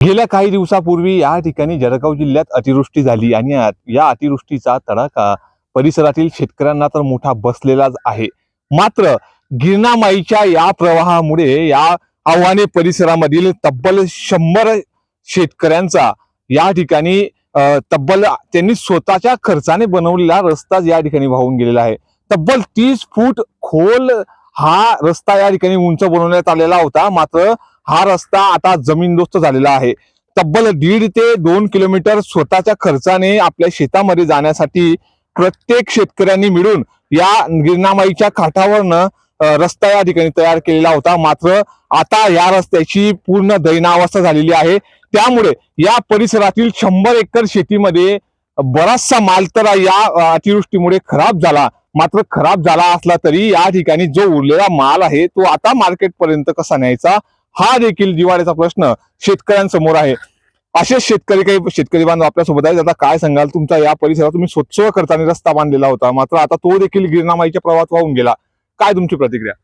गेल्या काही दिवसापूर्वी या ठिकाणी जळगाव जिल्ह्यात अतिवृष्टी झाली आणि या- अतिवृष्टीचा तडाखा परिसरातील शेतकऱ्यांना तर मोठा बसलेलाच आहे. मात्र गिरणामाईच्या या प्रवाहामुळे या आव्हाने परिसरामधील तब्बल शंभर शेतकऱ्यांचा या ठिकाणी तब्बल त्यांनी स्वतःच्या खर्चाने बनवलेला रस्ताच या ठिकाणी वाहून गेलेला आहे. तब्बल तीस फूट खोल हा रस्ता या ठिकाणी उंच बनवण्यात आलेला होता. मात्र हा रस्ता आता जमीनदोस्त झालेला आहे. तब्बल दीड ते दोन किलोमीटर स्वतःच्या खर्चाने आपल्या शेतामध्ये जाण्यासाठी प्रत्येक शेतकऱ्यांनी मिळून या गिरणामाईच्या काठावरनं रस्ता या ठिकाणी तयार केलेला होता. मात्र आता या रस्त्याची पूर्ण दैनावस्था झालेली आहे. त्यामुळे या परिसरातील शंभर एकर शेतीमध्ये बराचसा माल तर या अतिवृष्टीमुळे खराब झाला. मात्र खराब झाला असला तरी या ठिकाणी जो उरलेला माल आहे तो आता मार्केट पर्यंत कसा न्यायचा हा देखील जिवाळ्याचा प्रश्न शेतकऱ्यांसमोर आहे. असेच शेतकरी काही शेतकरी बांधव आपल्यासोबत आहेत. आता काय सांगाल? तुमचा या परिसरात तुम्ही स्वच्छ खर्चाने रस्ता बांधलेला होता. मात्र आता तो देखील गिरणामाईच्या प्रवाहात वाहून गेला. काय तुमची प्रतिक्रिया?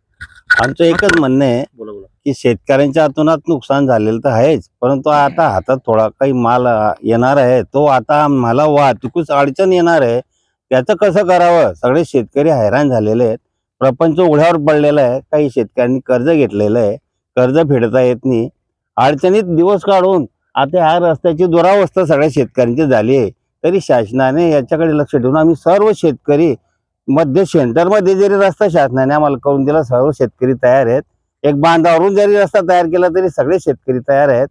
आमचं एकच म्हणणं आहे बोला बोला. की शेतकऱ्यांच्या हातूनात नुकसान झालेलं तर आहेच. परंतु आता हातात थोडा काही माल येणार आहे. तो आता आम्हाला वाहतुकीच अडचण येणार आहे. त्याचं कसं करावं? सगळे शेतकरी हैराण झालेले आहेत. प्रपंच उघड्यावर पडलेला आहे. काही शेतकऱ्यांनी कर्ज घेतलेलं आहे. कर्ज फेडता येत नाही. अडचणीत दिवस काढून आता ह्या रस्त्याची दुरावस्था सगळ्या शेतकऱ्यांची झाली आहे. तरी शासनाने याच्याकडे लक्ष ठेवून आम्ही सर्व शेतकरी मध्य सेंटरमध्ये जरी रस्ता शासनाने आम्हाला करून दिला सर्व शेतकरी तयार आहेत. एक बांधावरून जरी रस्ता तयार केला तरी सगळे शेतकरी तयार आहेत.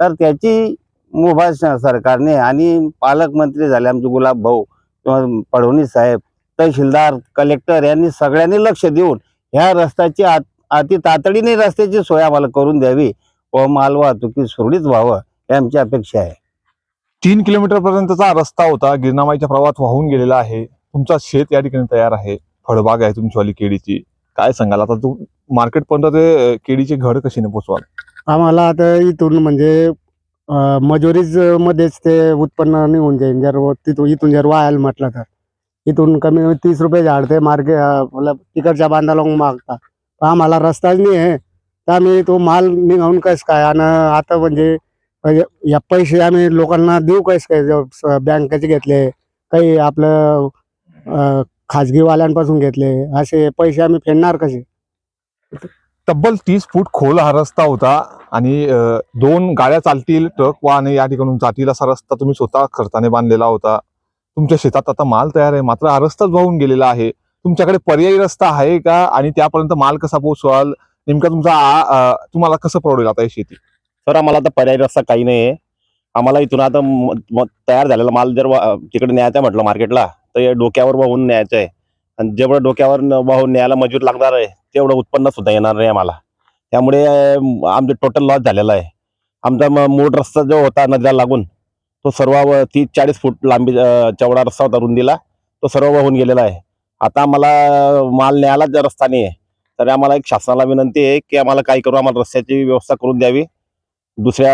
तर त्याची मुभा सरकारने आणि पालकमंत्री झाले आमचे गुलाब भाऊ. किंवा फडणवीस साहेब तहसीलदार कलेक्टर यांनी सगळ्यांनी लक्ष देऊन ह्या रस्त्याची आत- अति तातडीने रस्त्याची सोय आम्हाला करून द्यावी व माल वाहतुकी सुरळीत व्हावं ही आमची अपेक्षा आहे. तीन किलोमीटर पर्यंतचा रस्ता होता. गिरणामाईच्या प्रवाहात वाहून गेलेला आहे. तुमचा शेत या ठिकाणी तयार आहे. फळबाग आहे तुमचीवाली केळीची. काय सांगाल? आता तू मार्केट पर्यंत ते केळीचे घड कशीने पोचवाल? आम्हाला आता इथून म्हणजे मजुरीज मध्येच ते उत्पन्न निघून जाईल जर तिथून इथून जर वायल म्हटलं तर. इथून कमी कमी तीस रुपये झाड ते मार्के मतलब तिकडच्या बांधाला मागता पण आम्हाला रस्ताच नाही आहे. तर आम्ही तो माल निघावून कस काय? आणि आता म्हणजे, म्हणजे या पैसे आम्ही लोकांना देऊ कस काय? बँकेचे घेतले काही आपलं खाजगीवाल्यांपासून घेतले असे पैसे आम्ही फेडणार कसे? तब्बल तीस फूट खोल हा रस्ता होता. आणि दोन गाड्या चालतील ट्रक वाहने या ठिकाणून जातील असा रस्ता तुम्ही स्वतः खर्चाने बांधलेला होता. तुमच्या शेतात आता माल तयार आहे मात्र हा रस्ताच वाहून गेलेला आहे. तुमच्याकडे पर्यायी रस्ता आहे का? आणि त्यापर्यंत माल कसा पोहोचवाल? नेमका तुमचा तुम्हाला कसं परवडेल आता ही शेती? सर आम्हाला आता पर्यायी रस्ता काही नाही आहे आम्हाला इथून आता तयार झालेला माल जर तिकडे न्यायचा आहे म्हटलं मार्केटला तर डोक्यावर वाहून न्यायचं आहे. आणि जेवढं डोक्यावर न- वाहून न्यायला मजूर लागणार आहे तेवढं उत्पन्न सुद्धा येणार नाही आम्हाला. त्यामुळे आमचं टोटल लॉस झालेला आहे. आमचा म- मूळ रस्ता जो होता नदीला लागून तो सर्व व- तीस चाळीस फूट लांबी चवडा चौडा रस्ता होता रुंदीला तो सर्व वाहून गेलेला आहे. आता आम्हाला माल न्यायला जर रस्ता नाही आहे तर आम्हाला एक शासनाला विनंती आहे की आम्हाला काय करू आम्हाला रस्त्याची व्यवस्था करून द्यावी. दुसऱ्या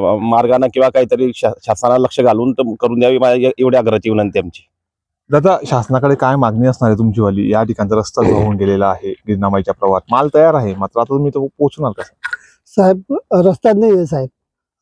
मार्गानं मार्गाने किंवा काहीतरी शा- शासनाला लक्ष घालून करून द्यावी माझ्या एवढ्या आग्रहाची विनंती आमची. दादा शासनाकडे काय मागणी असणार आहे तुमचीवाली? या ठिकाणचा रस्ता होऊन गेलेला आहे गिरणामाईच्या प्रवाहात. माल तयार आहे मात्र आता तुम्ही तो पोहोचणार का? साहेब रस्त्यात नाही आहे साहेब.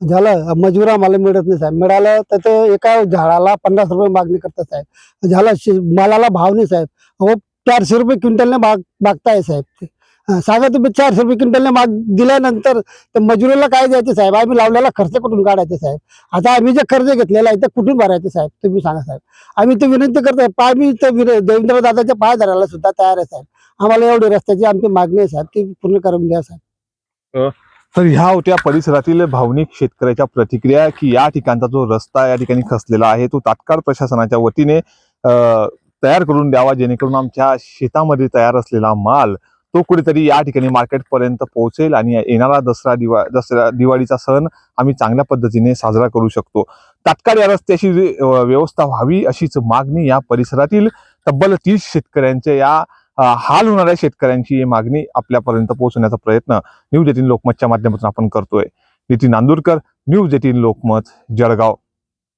झालं मजूर आम्हाला मिळत नाही साहेब. मिळालं तर ते एका झाडाला पन्नास रुपये मागणी करतात साहेब. झालं मालाला भाव नाही साहेब. अहो चारशे रुपये क्विंटलने माग मागताय साहेब ते. सांगा तुम्ही चारशे रुपये क्विंटलने माग दिल्यानंतर तर मजुरीला काय द्यायचे साहेब? आम्ही लावलेला खर्च कुठून काढायचे साहेब? आता आम्ही जे कर्ज घेतलेला आहे ते कुठून भरायचे साहेब? तुम्ही सांगा साहेब. आम्ही ते विनंती करतोय पाय मी तर देवेंद्र दादाच्या पाय धरायला सुद्धा तयार आहे साहेब. आम्हाला एवढी रस्त्याची आमची मागणी आहे साहेब ती पूर्ण करून द्या साहेब. तर ह्या होत्या परिसरातील भावनिक शेतकऱ्याच्या प्रतिक्रिया की या ठिकाणचा जो रस्ता या ठिकाणी खसलेला आहे तो तात्काळ प्रशासनाच्या वतीने तयार करून द्यावा जेणेकरून आमच्या शेतामध्ये तयार असलेला माल तो कुठेतरी या ठिकाणी मार्केटपर्यंत पोहोचेल आणि येणारा दसरा दिवा दसरा दिवाळीचा सण आम्ही चांगल्या पद्धतीने साजरा करू शकतो. तात्काळ या रस्त्याची व्यवस्था व्हावी अशीच मागणी या परिसरातील तब्बल तीस शेतकऱ्यांच्या या हाल होणाऱ्या शेतकऱ्यांची ही मागणी आपल्यापर्यंत पोहोचवण्याचा प्रयत्न न्यूज एटीन लोकमतच्या माध्यमातून आपण करतोय. Nitin Nandurkar news eighteen Lokmat Jalgaon.